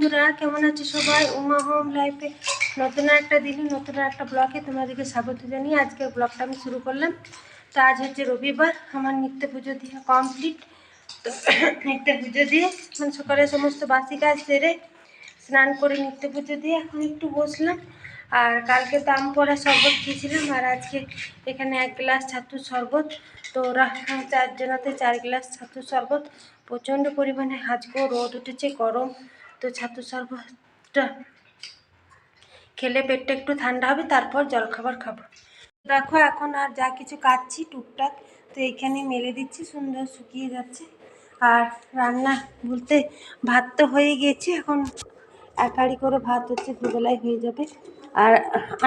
বন্ধুরা, কেমন আছে সবাই? উমা হোম লাইফে নতুন একটা দিনে, নতুন একটা ব্লগে তোমাদেরকে স্বাগত জানিয়ে আজকের ব্লগটা আমি শুরু করলাম। তো আজ হচ্ছে রবিবার, আমার নিত্য পুজো দিয়ে কমপ্লিট তো নিত্য পুজো দিয়ে মানে সকালে সমস্ত বাসি কাজ সেরে স্নান করে নিত্য পুজো দিয়ে এখন একটু বসলাম। আর কালকে দাম পড়া শরবত খেয়েছিলাম, আর আজকে এখানে এক গ্লাস ছাতুর শরবত। তো ওরা চারজনাতে চার গ্লাস ছাতুর শরবত। প্রচণ্ড পরিমাণে আজকেও রোদ উঠেছে, গরম। তো ছাতুর শরবতটা খেলে পেটটা একটু ঠান্ডা হবে, তারপর জলখাবার খাব। দেখো, এখন আর যা কিছু কাটছি টুকটাক, তো এখানে মেলে দিচ্ছি, সুন্দর শুকিয়ে যাচ্ছে। আর রান্না বলতে ভাত তো হয়ে গেছে, এখন এক হাঁড়ি করে ভাত হচ্ছে দুবেলায় হয়ে যাবে। আর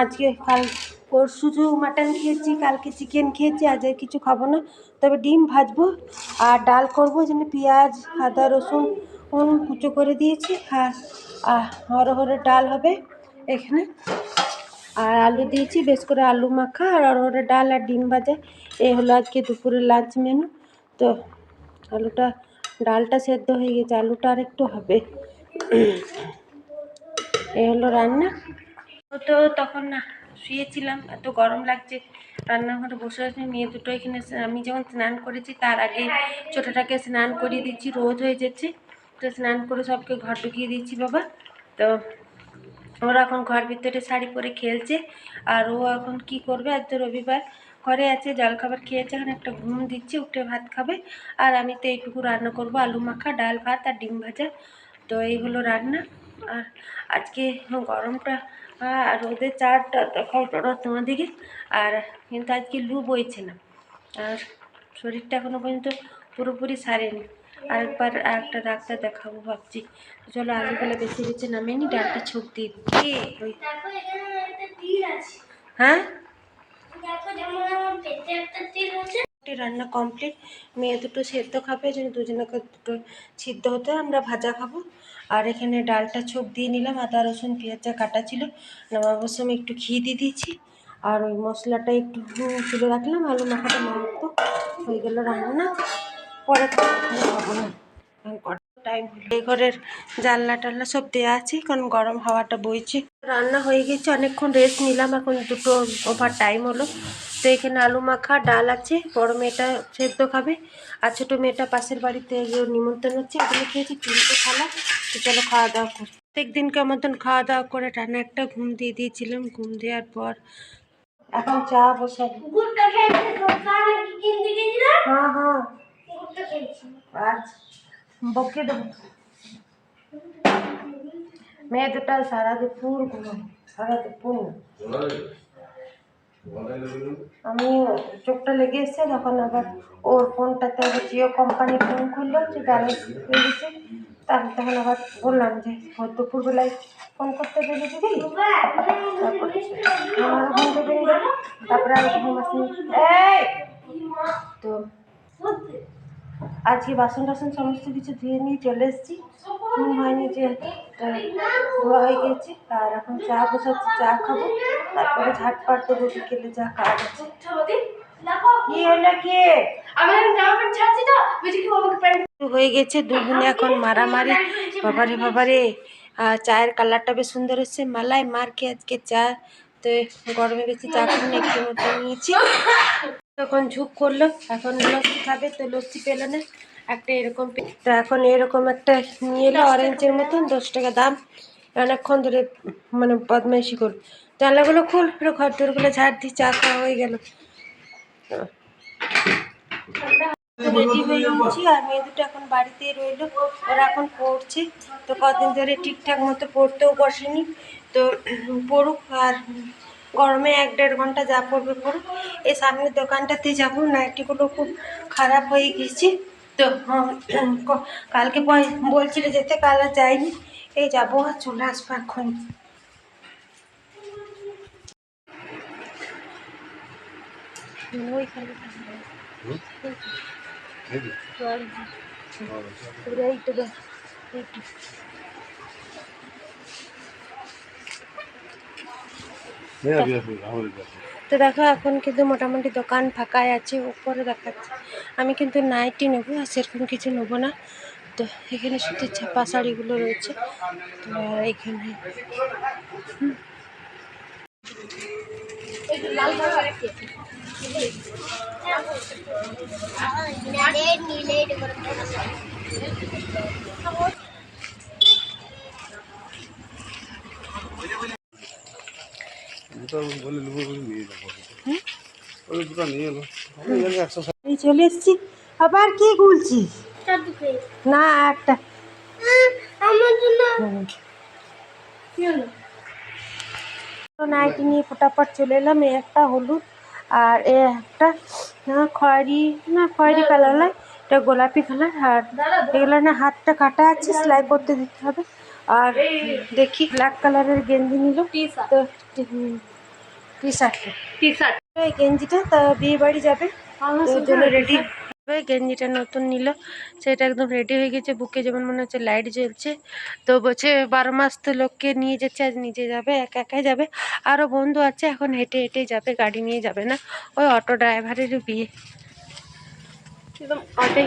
আজকে কাল পরশু মাটন খেয়েছি, কালকে চিকেন খেয়েছি, আজ কিছু খাব না। তবে ডিম ভাজবো, আর ডাল করব যেন পেঁয়াজ, আদা, রসুন কুচো করে দিয়েছি আর আর হরহরের ডাল হবে এখানে। আর আলু দিয়েছি, বেশ করে আলু মাখা আর অরহরের ডাল আর ডিম ভাজা। এই হলো আজকে দুপুরের লাঞ্চ মেনু। তো আলুটা, ডালটা সেদ্ধ হয়ে গেছে, আলুটা আর একটু হবে। এই হলো রান্না। তো তখন না, শুয়েছিলাম, এত গরম লাগছে। রান্নাঘরে বসে আছি মেয়ে দুটো এখানে, আমি যখন স্নান করেছি, তার আগে ছোটোটাকে স্নান করিয়ে দিচ্ছি, রোদ হয়ে যাচ্ছে। তো স্নান করে সবকে ঘর ঢুকিয়ে দিচ্ছি বাবা। তো ওরা এখন ঘর ভিতরে শাড়ি পরে খেলছে। আর ও এখন কি করবে? আজ তো রবিবার। ঘরে আছে জলখাবার খেয়েছে, এখন একটা ঘুম দিচ্ছে, উঠে ভাত খাবে। আর আমি তো এইটুকু রান্না করব, আলু মাখা, ডাল ভাত আর ডিম ভাজা। তো এই হলো রান্না। আর আজকে গরমটা, আর রোদের চারটা দেখাও তোরা তোমাদেরকে। আর কিন্তু আজকে লু বইছে না। আর শরীরটা এখনও পর্যন্ত পুরোপুরি সারেনি। আরেকবার আর একটা ডাক্তার দেখাবো ভাবছি। চলো আলুগুলো বেশি বেশি নামিয়ে নি ডালটা ছোপ দিয়ে হ্যাঁ? রান্না কমপ্লিট। মেয়ে দুটো সেদ্ধ খাবে যেন দুজনকে দুটো সিদ্ধ হতে আমরা ভাজা খাব। আর এখানে ডালটা ছোপ দিয়ে নিলাম আদা রসুন পেঁয়াজটা কাটা ছিল। নামাবার সময় একটু ঘি দিয়ে দিয়েছি। আর ওই মশলাটা একটু তুলে রাখলাম আলু মাখাটা মাখবো হয়ে গেল রান্না। পরে খাব না টাইম এই ঘরের জানলা টাল্লা সব দেওয়া আছে কারণ গরম হাওয়াটা বইছে। রান্না হয়ে গেছে অনেকক্ষণ রেস্ট নিলাম এখন দুটো ওভার টাইম হলো। তো এখানে আলু মাখা ডাল আছে বড় মেয়েটা সেদ্ধ খাবে আর ছোটো মেয়েটা পাশের বাড়িতে নিমন্ত্রণ হচ্ছে ওগুলো খেয়েছি তিনটে খালা তো চলো খাওয়া দাওয়া করি। প্রত্যেক দিনকার মতন খাওয়া দাওয়া করে টানা একটা ঘুম দিয়ে দিয়েছিলাম ঘুম দেওয়ার পর এখন চা বসাবো। হ্যাঁ হ্যাঁ। বকে দেবো। মেয়ে দুটা সারা দুপুর ঘুমায় সারা দুপুর আমি চোখটা লেগে এসছে তখন আবার ওর ফোনটাতে জিও কোম্পানির ফোন খুললো, যে ব্যালেন্স হয়ে গেছে তখন আবার বললাম যে দুপুরবেলায় ফোন করতে দেবে দিদি? তারপরে আমারও ঘুম থেকে তারপরে আসেনি। তো আজকে বাসন টাসন সমস্ত কিছু ধুয়ে নিয়ে চলে এসেছি। ঘুম হয়নি যে ধোয়া হয়ে গেছে, আর এখন চা বসাচ্ছি, চা খাব। তারপরে ঝাটপাট দেবো বিকেলে যা বাবাকে প্যান্ট হয়ে গেছে দুগুনে এখন মারামারি। বাবারে বাবারে। চায়ের কালারটা বেশ সুন্দর হচ্ছে। মালাই, মার খেয়ে আজকে চা তো গরমে বেশি চা খাব একটু মতো নিয়েছি। তখন ঝুঁক করল, এখন লস্যি খাবে, তো লস্যি পেল না। একটা এরকম এখন এরকম একটা নিয়ে এলো অরেঞ্জের মতন, দশ টাকা দাম। অনেকক্ষণ ধরে মানে বদমাইশি করল। জানলাগুলো খুল, পুরো ঘর দরগুলো ঝাড় দিয়ে চা খাওয়া হয়ে গেল। রেডি হয়ে গেছি আর মেয়ে দুটো এখন বাড়িতেই রইল। ওরা এখন পড়ছে। তো কদিন ধরে ঠিকঠাক মতো পড়তেও বসেনি। তো পড়ুক, আর গরমে এক দেড় ঘণ্টা যা পড়বে পড়ুক। এই সামনের দোকানটাতে যাব, নাইটিগুলো খুব খারাপ হয়ে গেছে। তো কালকে বল- বলছিল যেতে, কাল আর যাইনি। এই যাব, আর চলে আসব এখন ওইখানে তো দেখো, এখন কিন্তু মোটামুটি দোকান ফাঁকাই আছে, উপরে দেখাচ্ছে। আমি কিন্তু নাইটি নেব, আর সেরকম কিছু নেব না। তো এখানে সুতির ছাপা শাড়িগুলো রয়েছে, তো এখানে। হুম। দুটো বলে নেব বলে নিয়ে যাব ওই দুটো নিয়ে এলো একশো এই চলে এসছি। আবার কি গুলছিস? না একটা। আমার জন্য কি হলো নাইটি নিয়ে ফটাফট চলে এলাম এই একটা হলুদ। আর এ একটা খয়েরি না খয়েরি কালার নয় এটা গোলাপি কালার আর এগুলো না হাতটা কাটা আছে সেলাই করতে দিতে হবে। আর দেখি ব্ল্যাক কালারের গেঞ্জি নিল। তো টি শার্ট টি। শার্ট এই গেঞ্জিটা তা বিয়ে বাড়ি যাবে। জন্য রেডি গেঞ্জিটা নতুন নিল। সেটা একদম রেডি হয়ে গেছে। বুকে যেমন মনে হচ্ছে লাইট জ্বলছে। তো বলছে বারো মাস তো লোককে নিয়ে যাচ্ছে, আজ নিজে যাবে, একা একাই যাবে। আরও বন্ধু আছে, এখন হেঁটে হেঁটে যাবে, গাড়ি নিয়ে যাবে না। ওই অটো ড্রাইভারের বিয়ে। একদম অটো